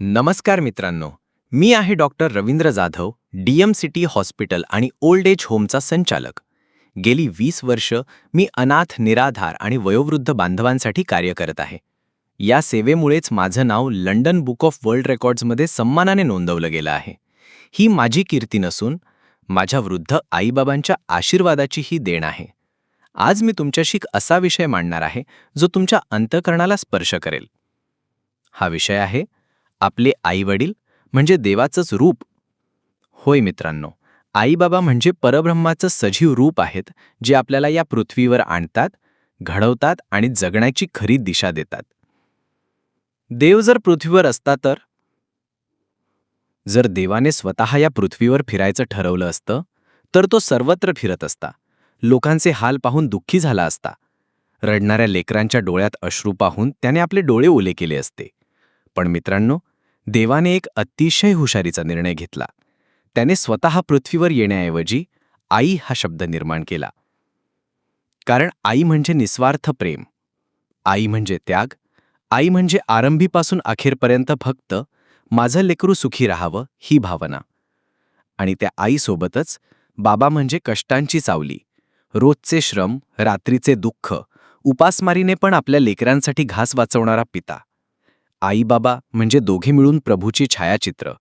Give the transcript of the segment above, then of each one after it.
नमस्कार मित्रांनो मी आहे doctor Ravindra Jadhav D M C T hospital आणि ओल्ड एज होमचा संचालक. गेली वीस वर्ष मी अनाथ निराधार आणि वयोवृद्ध बांधवांसाठी कार्य करत आहे. या सेवेमुळेच माझं नाव लंडन बुक ऑफ वर्ल्ड रेकॉर्ड्समध्ये सन्मानाने नोंदवलं गेलं आहे. ही माझी कीर्ती नसून माझ्या वृद्ध आईबाबांच्या आशीर्वादाची ही देण आहे. आज मी तुमच्याशी एक असा विषय मांडणार आहे जो तुमच्या अंतकरणाला स्पर्श करेल. हा विषय आहे आपले आईवडील म्हणजे देवाचंच रूप. होय मित्रांनो आईबाबा म्हणजे परब्रह्माचं सजीव रूप आहेत जे आपल्याला या पृथ्वीवर आणतात घडवतात आणि जगण्याची खरी दिशा देतात. देव जर पृथ्वीवर असता तर? जर देवाने स्वतः या पृथ्वीवर फिरायचं ठरवलं असतं तर तो सर्वत्र फिरत असता. लोकांचे हाल पाहून दुःखी झाला असता. रडणाऱ्या लेकरांच्या डोळ्यात अश्रू पाहून त्याने आपले डोळे ओले केले असते. पण मित्रांनो देवाने एक अतिशय हुशारीचा निर्णय घेतला. त्याने स्वतः पृथ्वीवर येण्याऐवजी आई हा शब्द निर्माण केला. कारण आई म्हणजे निस्वार्थ प्रेम. आई म्हणजे त्याग. आई म्हणजे आरंभीपासून अखेरपर्यंत फक्त माझं लेकरू सुखी राहावं ही भावना. आणि त्या आईसोबतच बाबा म्हणजे कष्टांची चावली रोजचे श्रम रात्रीचे दुःख उपासमारीने पण आपल्या लेकरांसाठी घास वाचवणारा पिता. आईबाबा म्हणजे दोघे मिळून प्रभूची छायाचित्र.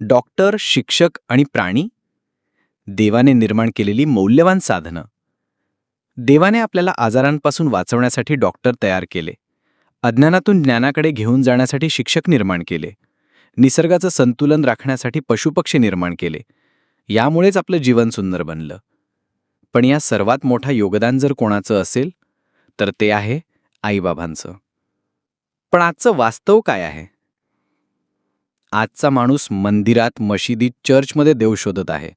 डॉक्टर शिक्षक आणि प्राणी? देवाने निर्माण केलेली मौल्यवान साधनं. देवाने आपल्याला आजारांपासून वाचवण्यासाठी डॉक्टर तयार केले. अज्ञानातून ज्ञानाकडे घेऊन जाण्यासाठी शिक्षक निर्माण केले. निसर्गाचं संतुलन राखण्यासाठी पशुपक्षी निर्माण केले. यामुळेच आपलं जीवन सुंदर बनलं. पण या सर्वात मोठा योगदान जर कोणाचं असेल तर ते आहे आईबाबांचं. पण आजचं वास्तव काय आहे? आजचा माणूस मंदिरात मशिदीत चर्चमध्ये देव शोधत आहे.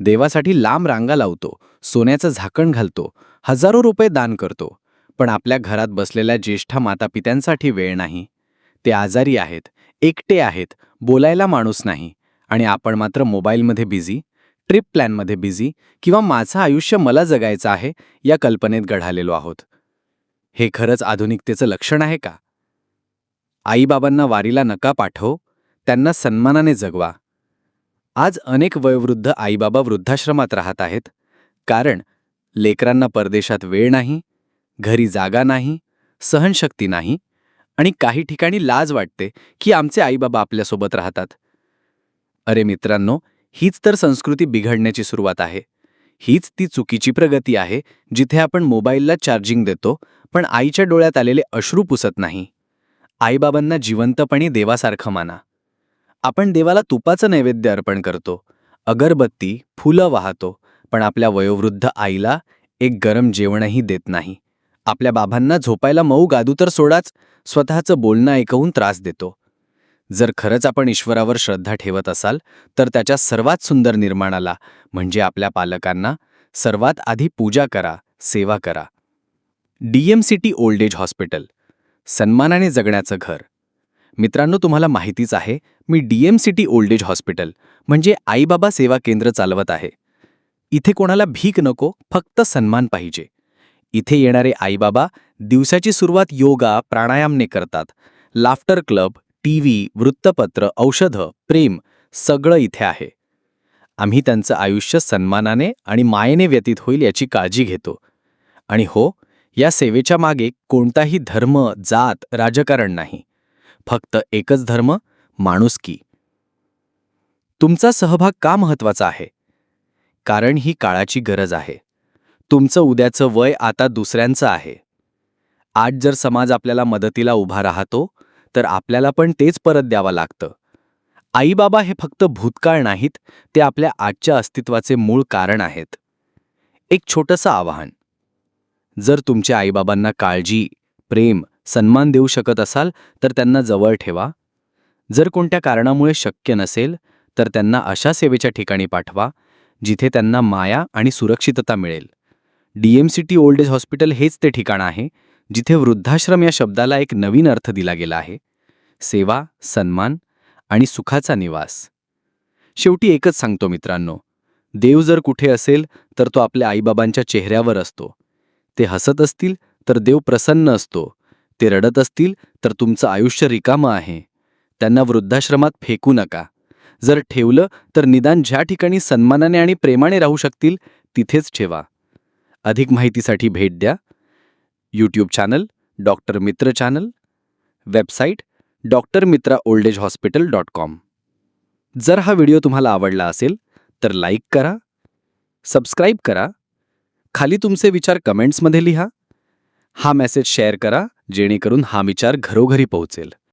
देवासाठी लांब रांगा लावतो सोन्याचं झाकण घालतो हजारो रुपये दान करतो. पण आपल्या घरात बसलेल्या ज्येष्ठ मातापित्यांसाठी वेळ नाही. ते आजारी आहेत एकटे आहेत बोलायला माणूस नाही. आणि आपण मात्र मोबाईलमध्ये बिझी ट्रिप प्लॅनमध्ये बिझी किंवा माझं आयुष्य मला जगायचं आहे या कल्पनेत गढालेलो आहोत. हे खरंच आधुनिकतेचं लक्षण आहे का? आईबाबांना वारीला नका पाठव त्यांना सन्मानाने जगवा. आज अनेक वयोवृद्ध आईबाबा वृद्धाश्रमात राहत आहेत कारण लेकरांना परदेशात वेळ नाही घरी जागा नाही सहनशक्ती नाही आणि काही ठिकाणी लाज वाटते की आमचे आईबाबा आपल्यासोबत राहतात. अरे मित्रांनो हीच तर संस्कृती बिघडण्याची सुरुवात आहे. हीच ती चुकीची प्रगती आहे जिथे आपण मोबाईलला चार्जिंग देतो पण आईच्या डोळ्यात आलेले अश्रू पुसत नाही. आईबाबांना जिवंतपणे देवासारखं माना. आपण देवाला तुपाचं नैवेद्य अर्पण करतो अगरबत्ती फुलं वाहतो पण आपल्या वयोवृद्ध आईला एक गरम जेवणही देत नाही. आपल्या बाबांना झोपायला मऊ गादू तर सोडाच स्वतःचं बोलणं ऐकवून त्रास देतो. जर खरंच आपण ईश्वरावर श्रद्धा ठेवत असाल तर त्याच्या सर्वात सुंदर निर्माणाला म्हणजे आपल्या पालकांना सर्वात आधी पूजा करा सेवा करा. डीएमसीटी ओल्ड एज हॉस्पिटल सन्मानाने जगण्याचं घर. मित्रांनो तुम्हाला माहितीच आहे मी डीएमसीटी ओल्ड एज हॉस्पिटल म्हणजे आईबाबा सेवा केंद्र चालवत आहे. इथे कोणाला भीक नको फक्त सन्मान पाहिजे. इथे येणारे आईबाबा दिवसाची सुरुवात योगा प्राणायामने करतात. लाफ्टर क्लब टीव्ही वृत्तपत्र औषधं प्रेम सगळं इथे आहे. आम्ही त्यांचं आयुष्य सन्मानाने आणि मायेने व्यतीत होईल याची काळजी घेतो. आणि हो या सेवेच्या मागे कोणताही धर्म जात राजकारण नाही. फक्त एकच धर्म माणुसकी तुमचा सहभाग का महत्त्वाचा आहे? कारण ही काळाची गरज आहे. तुमचं उद्याचं वय आता दुसऱ्यांचं आहे. आज जर समाज आपल्याला मदतीला उभा राहतो तर आपल्याला पण तेच परत द्यावं लागतं. आईबाबा हे फक्त भूतकाळ नाहीत ते आपल्या आजच्या अस्तित्वाचे मूळ कारण आहेत. एक छोटंसं आवाहन. जर तुमच्या आईबाबांना काळजी प्रेम सन्मान देऊ शकत असाल तर त्यांना जवळ ठेवा. जर कोणत्या कारणामुळे शक्य नसेल तर त्यांना अशा सेवेच्या ठिकाणी पाठवा जिथे त्यांना माया आणि सुरक्षितता मिळेल. डीएमसीटी ओल्ड एज हॉस्पिटल हेच ते ठिकाण आहे जिथे वृद्धाश्रम या शब्दाला एक नवीन अर्थ दिला गेला आहे. सेवा सन्मान आणि सुखाचा निवास. शेवटी एकच सांगतो मित्रांनो देव जर कुठे असेल तर तो आपल्या आईबाबांच्या चेहऱ्यावर असतो. ते हसत असतील तर देव प्रसन्न असतो. ते रडत असतील तर तुमचं आयुष्य रिकामं आहे. त्यांना वृद्धाश्रमात फेकू नका. जर ठेवलं तर निदान ज्या ठिकाणी सन्मानाने आणि प्रेमाने राहू शकतील तिथेच ठेवा. अधिक माहितीसाठी भेट द्या. YouTube channel doctor Mitra channel website doctor Mitra old age hospital dot com जर हा व्हिडिओ तुम्हाला आवडला असेल तर लाईक करा सबस्क्राईब करा. खाली तुमचे विचार कमेंट्समध्ये लिहा. हा मेसेज शेअर करा जेणेकरून हा विचार घरोघरी पोहोचेल.